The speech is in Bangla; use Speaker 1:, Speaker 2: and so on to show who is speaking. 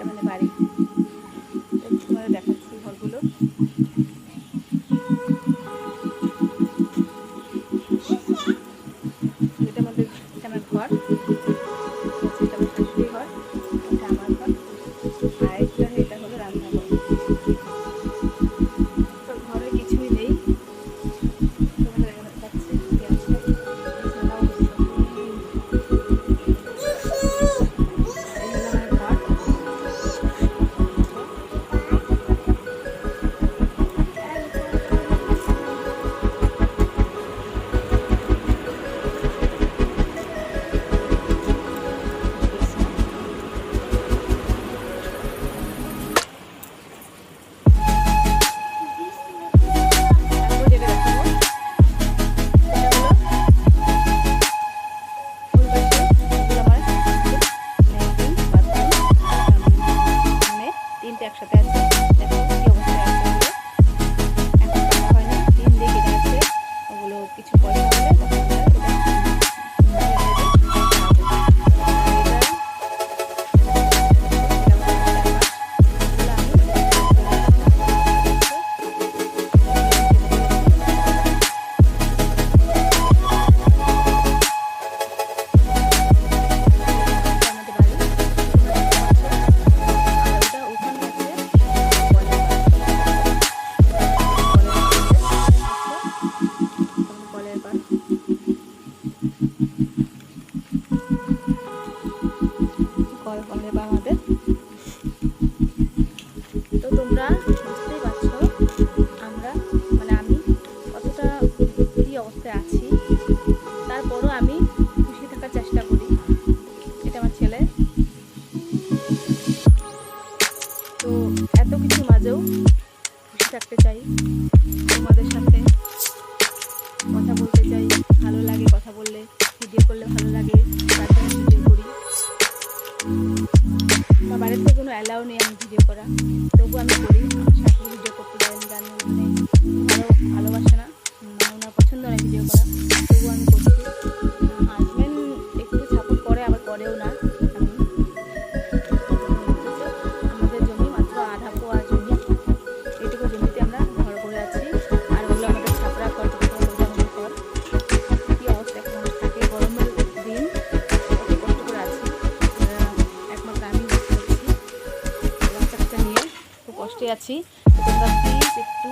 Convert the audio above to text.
Speaker 1: একটা মানে বাড়ি কল হবে বা বাংলাতে তো তোমরা বুঝতেই পারছ, আমরা মানে আমি কতটা কী অবস্থায় আছি। তারপরও আমি খুশি থাকার চেষ্টা করি। এটা আমার ছেলে। তো এত কিছু মাঝেও খুশি থাকতে চাই তোমাদের সাথে। আমার বাড়ির কোনো অ্যালাউ নেই আমি ভিডিও করা। তবু আমি করি ভিডিও করতে যাই গান আছি। তোমরা প্লিজ একটু